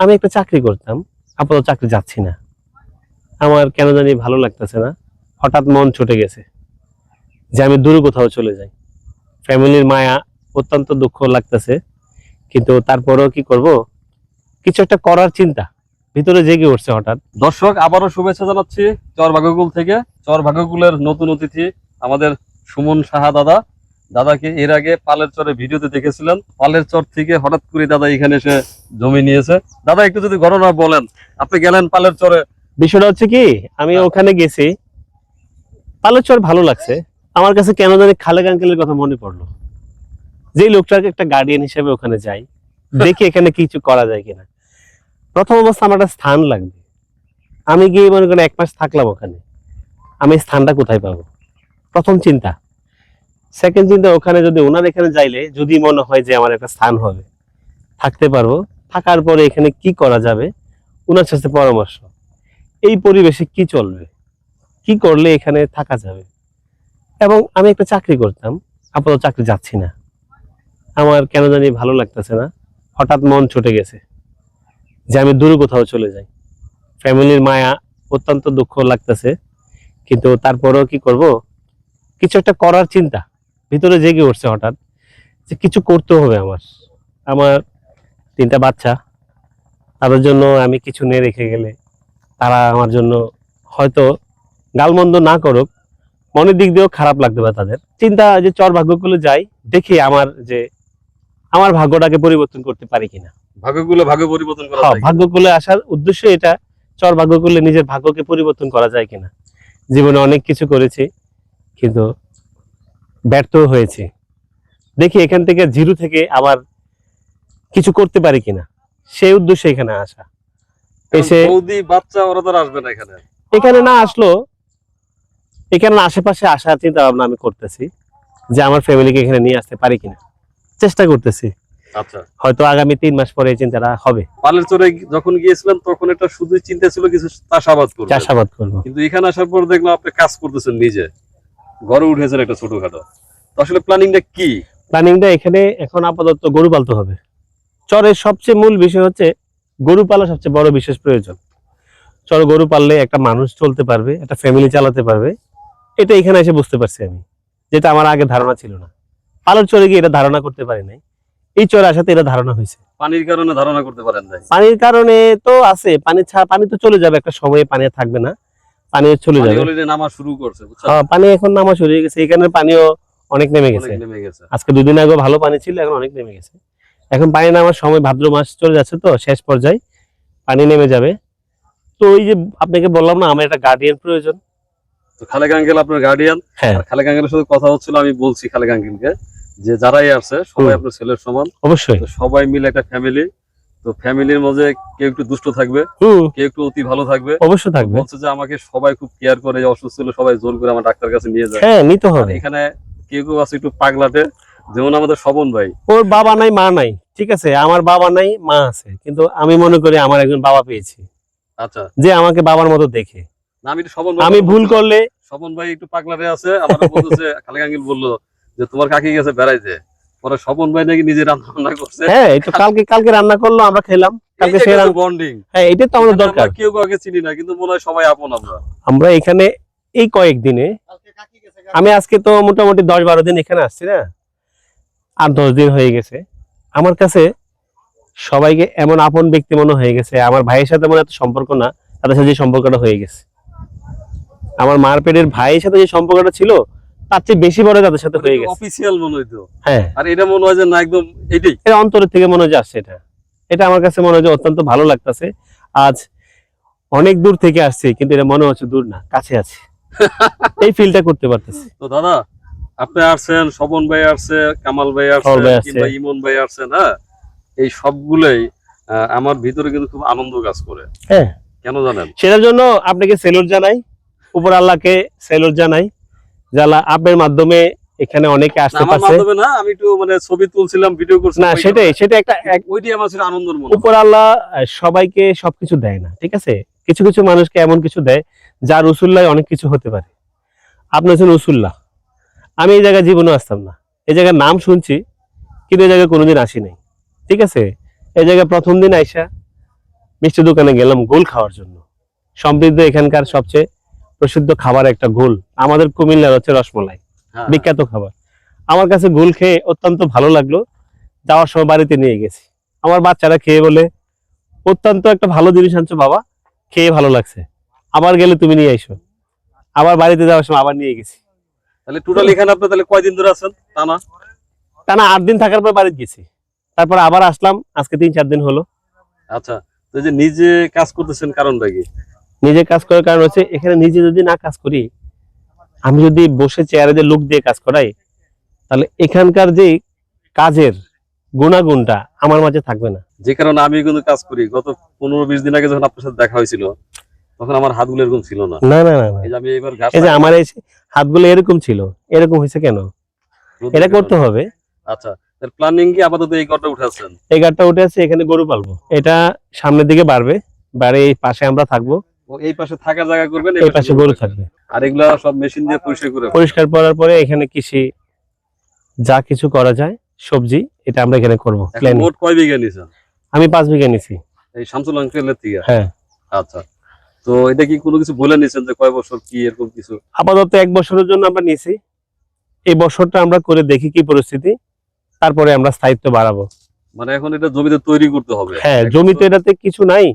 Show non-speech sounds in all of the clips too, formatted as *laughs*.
আমি একটা চাকরি করতাম, আপাতত চাকরি যাচ্ছি না। আমার কেন জানি ভালো লাগতেছে না, হঠাৎ মন ছুটে গেছে যে আমি দূরে কোথাও চলে যাই। ফ্যামিলির মায়া অত্যন্ত দুঃখ লাগতেছে, কিন্তু তারপরেও কি করব? কিছু একটা করার চিন্তা, ভিতরে জেগে উঠছে হঠাৎ। দর্শক, আবারও শুভেচ্ছা জানাচ্ছি চর ভাগ্যকুল থেকে। চর ভাগ্যকুলের নতুন অতিথি আমাদের সুমন সাহা দাদা। দাদাকে এর আগে পালের চরে ভিডিওতে দেখেছিলেন? পালের চর থেকে হঠাৎ করে দাদা এখানে এসে জমি নিয়েছে। দাদা একটু যদি ঘটনা বলেন আপনি গেলেন পালের চরে? বিষয়টা হচ্ছে কি আমি হ্যাঁ। ওখানে গেছি পালের চর ভালো লাগছে। আমার কাছে কেন জানি খালেক আঙ্কেলের কথা মনে পড়ল। যে লোকটাকে একটা গার্ডিয়ান হিসেবে ওখানে যাই দেখি এখানে কিছু করা যায় কিনা। প্রথম অবস্থা আমার একটা স্থান লাগবে। আমি গিয়ে মনে করেন এক মাস থাকলাম ওখানে। আমি স্থানটা কোথায় পাবো? প্রথম চিন্তা। সেকেন্ড চিন্তা ওখানে যদি ওনার এখানে যাইলে যদি মনে হয় যে আমার একটা স্থান হবে, থাকতে পারব। থাকার পরে এখানে কি করা যাবে? ওনার সাথে পরামর্শ। এই পরিবেশে কি চলবে? কি করলে এখানে থাকা যাবে? এবং আমি একটা চাকরি করতাম, আপাতত চাকরি যাচ্ছি না। আমার কেন জানি ভালো লাগতেছে না। হঠাৎ মন ছুটে গেছে যে আমি দূরে কোথাও চলে যাই। ফ্যামিলির মায়া অত্যন্ত দুঃখ লাগতেছে। কিন্তু তারপরেও কি করব? কিছু একটা করার চিন্তা। ভিতরে জেগে উঠছে হঠাৎ যে কিছু করতে হবে আমার। আমার তিনটা বাচ্চা তাদের জন্য আমি কিছু নিয়ে রেখে গেলে তারা আমার জন্য হয়তো গালমন্দ না করুক মনের দিক দিয়েও খারাপ লাগতে পারে তাদের। চিন্তা যে চর ভাগ্যগুলো যাই দেখি আমার যে আমার ভাগ্যটাকে পরিবর্তন করতে পারি কিনা। ভাগ্যগুলো ভাগ্য পরিবর্তন করা হ্যাঁ যায়। ভাগ্যকুলে আসার উদ্দেশ্য এটা চর ভাগ্যকুলে নিজের ভাগ্যকে পরিবর্তন করা যায় কিনা। জীবনে অনেক কিছু করেছি কিন্তু ব্যর্থ হয়েছে। দেখি এখান থেকে জিরো থেকে আবার কিছু করতে পারি কিনা। সেই উদ্দেশ্যে এখানে আসা। এসে বৌদি বাচ্চা ওরা তো আসবে না এখানে। এখানে না আসলো এখানে আশেপাশে আসার চিন্তা ভাবনা আমি করতেছি যে আমার ফ্যামিলিকে এখানে নিয়ে আসতে পারি কিনা। চেষ্টা করতেছি। আচ্ছা। হয়তো আগামী তিন মাস পরে চিন্তাটা হবে। পালের চরে যখন গিয়েছিলেন তখন এটা শুধু চিন্তা ছিল কিছু চাষাবাদ করবে চাষাবাদ করব। কিন্তু এখানে আসার পর দেখলাম আপনি কাজ করতেছেন নিজে। ঘরে উঠেছেন একটা ছোটখাটো। তো আসলে প্ল্যানিংটা কি? প্ল্যানিংটা এখানে এখন আপাতত গরু পালতে হবে। চরের সবচেয়ে মূল বিষয় হচ্ছে গরু পালা সবচেয়ে বড় বিশেষ প্রয়োজন। চর গরু পাললে একটা মানুষ চলতে পারবে একটা ফ্যামিলি চালাতে পারবে। এটা এখানে এসে বুঝতে পারছি আমি যেটা আমার আগে ধারণা ছিল না। পালর চরে গিয়ে এটা ধারণা করতে পারি নাই। এই চরে আসাতে এটা ধারণা হয়েছে। পানির কারণে ধারণা করতে পারেন পানির কারণে তো আছে পানি ছাড়া পানি তো চলে যাবে একটা সময়ে পানি থাকবে না। পানি চলে যাবে। নামা শুরু করছে হ্যাঁ, পানি এখন নামা শুরু হয়ে গেছে। এখানে পানিও অনেক নেমে গেছে। আজকে দুদিন আগে ভালো পানি ছিল এখন অনেক নেমে গেছে। এখন পানি নামার সময় ভাদ্র মাস চলে যাচ্ছে তো শেষ পর্যায়ে পানি নেমে যাবে। তো ওই যে আপনাকে বললাম না আমার একটা গার্ডিয়ান প্রয়োজন। তো খালেক আঙ্কেল আপনার গার্ডিয়ান হ্যাঁ। খালেক আঙ্কেলের সাথে কথা হচ্ছিল আমি বলছি খালেক আঙ্কেলকে যে যারাই আছে সবাই আপনার ছেলের সমান। অবশ্যই। সবাই মিলে একটা ফ্যামিলি তো ফ্যামিলির মধ্যে কেউ একটু দুষ্ট থাকবে কেউ একটু অতি ভালো থাকবে। অবশ্যই থাকবে। বলছে যে আমাকে সবাই খুব কেয়ার করে অসুস্থ হলে সবাই জোর করে আমার ডাক্তার কাছে নিয়ে যায়। হ্যাঁ নিতে হবে। এখানে কেউ কেউ আছে একটু পাগলাটে যেমন আমাদের স্বপন ভাই। ওর বাবা নাই মা নাই ঠিক আছে? আমার বাবা নাই মা আছে। কিন্তু আমি মনে করি আমার একজন বাবা পেয়েছি। আচ্ছা। যে আমাকে বাবার মতো দেখে। আমি একটু স্বপন ভাই আমি ভুল করলে স্বপন ভাই একটু পাগলাটে আছে আমার বলতেছে খালেক আঙ্কেল বলল যে তোমার কাকি গেছে বেড়াইতে। পরে স্বপন ভাই নাকি নিজে রান্না করছে। হ্যাঁ এই কালকে কালকে রান্না করল আমরা খেলাম। কালকে সে বন্ডিং হ্যাঁ এটাই তো আমাদের দরকার। কেউ কাউকে চিনি না কিন্তু মনে হয় সবাই আপন আমরা। আমরা এখানে এই কয়েকদিনে আমি আজকে তো মোটামুটি দশ বারো দিন এখানে আসছি না। আর দশ দিন হয়ে গেছে। আমার কাছে সবাইকে এমন আপন ব্যক্তি মনে হয়ে গেছে। আমার ভাইয়ের সাথে মনে এত সম্পর্ক না তাদের সাথে যে সম্পর্কটা হয়ে গেছে। আমার মার পেটের ভাইয়ের সাথে যে সম্পর্কটা ছিল তার চেয়ে বেশি বড় তাদের সাথে হয়ে গেছে। অফিসিয়াল মনে হইতো। হ্যাঁ। আর এটা মনে হয় যে না একদম এটাই। এটা অন্তরের থেকে মনে হয় আসছে এটা। এটা আমার কাছে মনে হয় যে অত্যন্ত ভালো লাগতেছে। আজ অনেক দূর থেকে আসছে কিন্তু এটা মনে হচ্ছে দূর না কাছে আছে। *laughs* এই ফিলটা করতে পারতেছি। তো দাদা আপনি আসছেন স্বপন ভাই আসছে কামাল ভাই আসছে। কিংবা ইমন ভাই আসছেন হ্যাঁ? এই সবগুলোই আমার ভিতরে কিন্তু খুব আনন্দ কাজ করে। হ্যাঁ। কেন জানেন? সেটার জন্য আপনাকে সেলুট জানাই। উপর আল্লাহকে সেলুট জানাই। যারা আপনার মাধ্যমে এখানে অনেকে আসতে পারছে। না আমি একটু মানে ছবি তুলছিলাম ভিডিও করছিলাম না সেটাই সেটা একটা এক- ওইটাই আমার ছিল আনন্দের মনে উপর আল্লাহ সবাইকে সবকিছু দেয় না ঠিক আছে? কিছু কিছু মানুষকে এমন কিছু দেয় যার উসুল্লাহ অনেক কিছু হতে পারে। আপনি হচ্ছেন উসুল্লাহ। আমি এই জায়গায় জীবনে আসতাম না। এই জায়গার নাম শুনছি কিন্তু এই জায়গায় কোনোদিন আসি নাই। ঠিক আছে? এই জায়গায় প্রথম দিন আইসা মিষ্টি দোকানে গেলাম গোল খাওয়ার জন্য। সমৃদ্ধ এখানকার সবচেয়ে প্রসিদ্ধ খাবার একটা গোল। আমাদের কুমিল্লার হচ্ছে রসমলাই হ্যাঁ, বিখ্যাত খাবার। আমার কাছে গোল খেয়ে অত্যন্ত ভালো লাগল যাওয়ার সময় বাড়িতে নিয়ে গেছি। আমার বাচ্চারা খেয়ে বলে অত্যন্ত একটা ভালো জিনিস আনছো বাবা খেয়ে ভালো লাগছে। আবার গেলে তুমি নিয়ে এসো আবার বাড়িতে যাওয়ার সময় আবার নিয়ে গেছি। তাহলে টোটাল এখানে আপনি তাহলে কয়দিন ধরে আছেন টানা? টানা আট দিন থাকার পর বাড়িতে গেছি। তারপর আবার আসলাম আজকে তিন চার দিন হলো। আচ্ছা তো যে নিজে কাজ করতেছেন কারণটা কি? নিজে কাজ করার কারণ হচ্ছে এখানে নিজে যদি না কাজ করি আমি যদি বসে চেয়ারে যে লোক দিয়ে কাজ করাই তাহলে এখানকার যে কাজের গুণাগুণটা আমার মাঝে থাকবে না। যে কারণে আমি কিন্তু কাজ করি। গত পনেরো বিশ দিন আগে যখন আপনার সাথে দেখা হয়েছিল তখন আমার হাতগুলো এরকম ছিল না। না না এই যে আমি এবার এই যে আমার এই হাতগুলো এরকম ছিল। এরকম হয়েছে কেন? এটা করতে হবে। আচ্ছা প্ল্যানিং কি আপাতত এই উঠে এই গাড়টা উঠে আছে এখানে গরু পালবো। এটা সামনের দিকে বাড়বে বাড়ে এই পাশে আমরা থাকব। এই পাশে থাকার জায়গা করবেন এই পাশে গরু থাকবে। আর এগুলা সব মেশিন দিয়ে পরিষ্কার করে পরিষ্কার করার পরে এখানে কৃষি যা কিছু করা যায় সবজি এটা আমরা এখানে করব মোট কয় বিঘা নিছেন আমি পাঁচ বিঘা নিছি এই শামসুল আঙ্কেলের থেকে? হ্যাঁ। আচ্ছা। তো এটা কি কোনো কিছু বলে নিছেন যে কয় বছর কি এরকম কিছু? আপাতত এক বছরের জন্য আমরা নিয়েছি। এই বছরটা আমরা করে দেখি কি পরিস্থিতি তারপরে আমরা স্থায়িত্ব বাড়াবো। মানে এখন এটা জমিতে তৈরি করতে হবে। হ্যাঁ জমিতে এটাতে কিছু নাই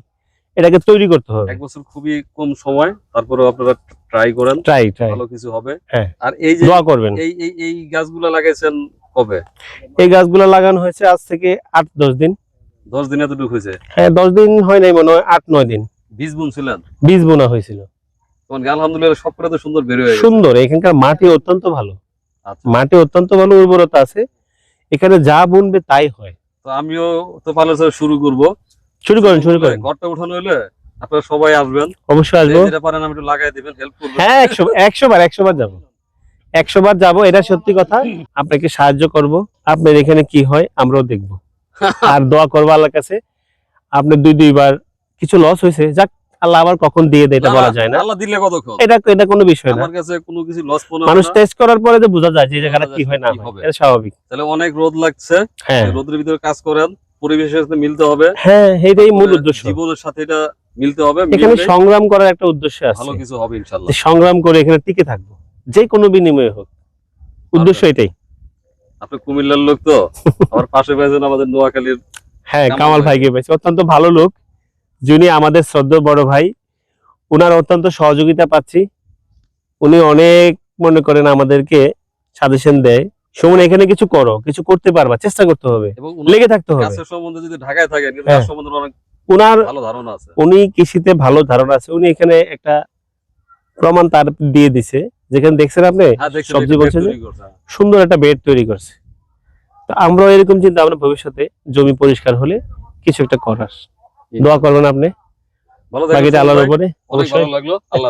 এটাকে তৈরি করতে হবে। এক বছর খুবই কম সময় তারপরে আপনারা ট্রাই করেন ট্রাই ট্রাই ভালো কিছু হবে। হ্যাঁ। আর এই যে দোয়া করবেন। এই এই এই গাছগুলা লাগাইছেন কবে? এই গাছগুলো লাগানো হয়েছে আজ থেকে আট দশ দিন। দশ দিন এতটুকু হয়েছে? হ্যাঁ দশ দিন হয় নাই মনে হয় আট নয় দিন। বীজ বুনছিলেন? বীজ বোনা হয়েছিল। তখন আলহামদুলিল্লাহ সবকটা তো সুন্দর বের হয়ে সুন্দর এখানকার মাটি অত্যন্ত ভালো। আচ্ছা। মাটি অত্যন্ত ভালো উর্বরতা আছে। এখানে যা বুনবে তাই হয়। তো আমিও তো পার্লার শুরু করব। শুরু করেন শুরু করেন। ঘরটা উঠানো হইলে আপনারা সবাই আসবেন। অবশ্যই আসব। যেটা পারেন আমি একটু লাগাই দিবেন হেল্প করবেন। হ্যাঁ বার একশো বার যাব। একশো বার যাব এটা সত্যি কথা। আপনাকে সাহায্য করব। আপনার এখানে কি হয় আমরাও দেখব। *laughs* আর দোয়া করব আল্লাহর কাছে। আপনি দুই দুইবার কিছু লস হয়েছে। যাক আল্লাহ আবার কখন দিয়ে দেয় এটা বলা যায় না। আল্লাহ দিলে কতক্ষণ? এটা এটা কোনো বিষয় না। আমার কাছে কোনো কিছু লস মনে মানুষ টেস্ট করার পরে যে বোঝা যায় যে জায়গাটা কি হয় না। এটা স্বাভাবিক। তাহলে অনেক রোদ লাগছে। হ্যাঁ। রোদের ভিতরে কাজ করেন। পরিবেশের সাথে মিলতে হবে। হ্যাঁ এটাই মূল উদ্দেশ্য। জীবনের সাথে এটা মিলতে হবে এখানে সংগ্রাম করার একটা উদ্দেশ্য আছে। ভালো কিছু হবে ইনশাল্লাহ যে সংগ্রাম করে এখানে টিকে থাকব। যে কোনো বিনিময়ে হোক। উদ্দেশ্য এটাই। আপনি কুমিল্লার লোক তো? *laughs* আমার পাশে পেয়েছেন আমাদের নোয়াখালীর হ্যাঁ কামাল কামাল ভাই। ভাইকে পেয়েছি। অত্যন্ত ভালো লোক। যিনি আমাদের শ্রদ্ধেয় বড় ভাই। উনার অত্যন্ত সহযোগিতা পাচ্ছি। উনি অনেক মনে করেন আমাদেরকে সাজেশন দেয়। সুমন এখানে কিছু করো কিছু করতে পারবা চেষ্টা করতে হবে। লেগে থাকতে হবে। গাছের সম্বন্ধে যদি ঢাকায় থাকেন কিন্তু হ্যাঁ। গাছ সম্বন্ধে অনেক উনার ভালো ধারণা আছে। উনি কৃষিতে ভালো ধারণা আছে। উনি এখানে একটা প্রমাণ তার দিয়ে দিছে। যেখানে দেখছেন আপনি? হ্যাঁ সবজি এটা বলছে যে? তৈরি করছে। সুন্দর একটা বেড তৈরি করছে। তো আমরাও এরকম চিন্তা আমরা ভবিষ্যতে জমি পরিষ্কার হলে কিছু একটা করার। দোয়া করবেন আপনি। ভালো বাকিটা আল্লাহর উপরে অবশ্যই ভালো লাগল। আল্লাহ